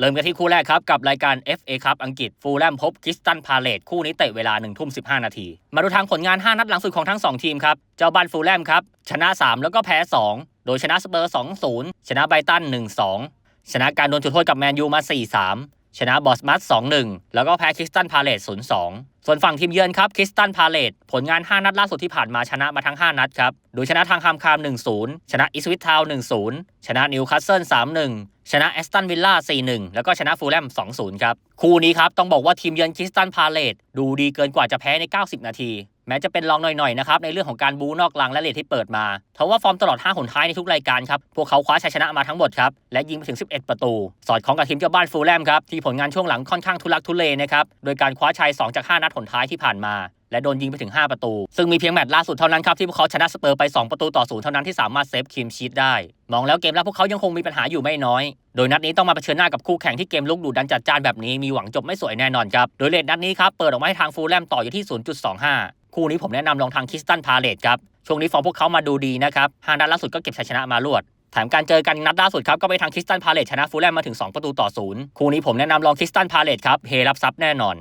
เริ่มกันที่คู่แรกครับ กับรายการ FA ครับอังกฤษฟูลแลมพบคิสตันพาเลตคู่นี้เตะเวลา1ทุ่ม15 นาที มาดูทางผลงาน 5 นัดหลังสุดของทั้ง 2 ทีมครับ เจ้าบ้านฟูลแลมครับ ชนะ 3 แล้วก็แพ้ 2 โดยชนะสเปอร์ 2-0 ชนะไบตัน 1-2 ชนะการโดนจุดโทษกับแมนยูมา 4-3 ชนะบอสมัส2-1 แล้วก็แพ้คริสตันพาเลต0-2ส่วนฝั่งทีมเยือนครับคริสตันพาเลตผลงาน 5 นัดล่าสุดที่ผ่านมาชนะมาทั้ง 5 นัดครับ โดยชนะทางคามคาม 1-0 ชนะอิสวิตทาวน์1-0 ชนะนิวคาสเซิล 3-1 ชนะแอสตันวิลล่า 4-1 แล้วก็ชนะฟูลแลม 2-0 ครับ คู่นี้ครับต้องบอกว่าทีมเยือนคริสตันพาเลตดูดีเกินกว่าจะแพ้ใน 90 นาที แม้จะเป็นรองหน่อยๆนะครับในเรื่องของการบูนอกลังและเลทที่เปิดมาเพราว่าฟอร์มตลอด 5 หนท้ายในทุกรายการครับ พวกเขาคว้าชัยชนะมาทั้งหมดครับ และยิงไปถึง 11 ประตู สอดคล้องกับทีมเจ้าบ้านฟูลแลมครับ ที่ผลงานช่วงหลังค่อนข้างทุลักทุเลนะครับ โดยการคว้าชัย 2 จาก 5 นัดหนท้ายที่ผ่านมา และโดนยิงไปถึง 5 ประตู ซึ่งมีเพียงแมตช์ล่าสุดเท่านั้นครับที่พวกเขาชนะสเปอร์ไป 2 ประตูต่อศูนย์เท่านั้นที่สามารถเซฟคิมชีตได้ มองแล้วเกมรับพวกเขายังคงมีปัญหาอยู่ไม่น้อย โดยนัดนี้ต้องมาเผชิญหน้ากับคู่แข่งที่เกมลุกดุดันจัดจ้านแบบนี้มีหวังจบไม่สวยแน่นอนครับ โดยเลทนัดนี้ครับเปิดออกมาให้ทางฟูลแลมต่ออยู่ที่ 0.25 คู่นี้ผมแนะนำลองทางคิสตันพาเลตครับช่วงนี้ฟอร์มพวกเขามาดูดีนะครับห้านัดล่าสุดก็เก็บชัยชนะมาลวดแถมการเจอกันนัดล่าสุดครับ ก็ไปทางคริสตันพาเลตชนะฟูลแลมมาถึง 2 ประตูต่อศูนย์คู่นี้ผมแนะนำลองคริสตันพาเลตครับเฮรับซับแน่นอน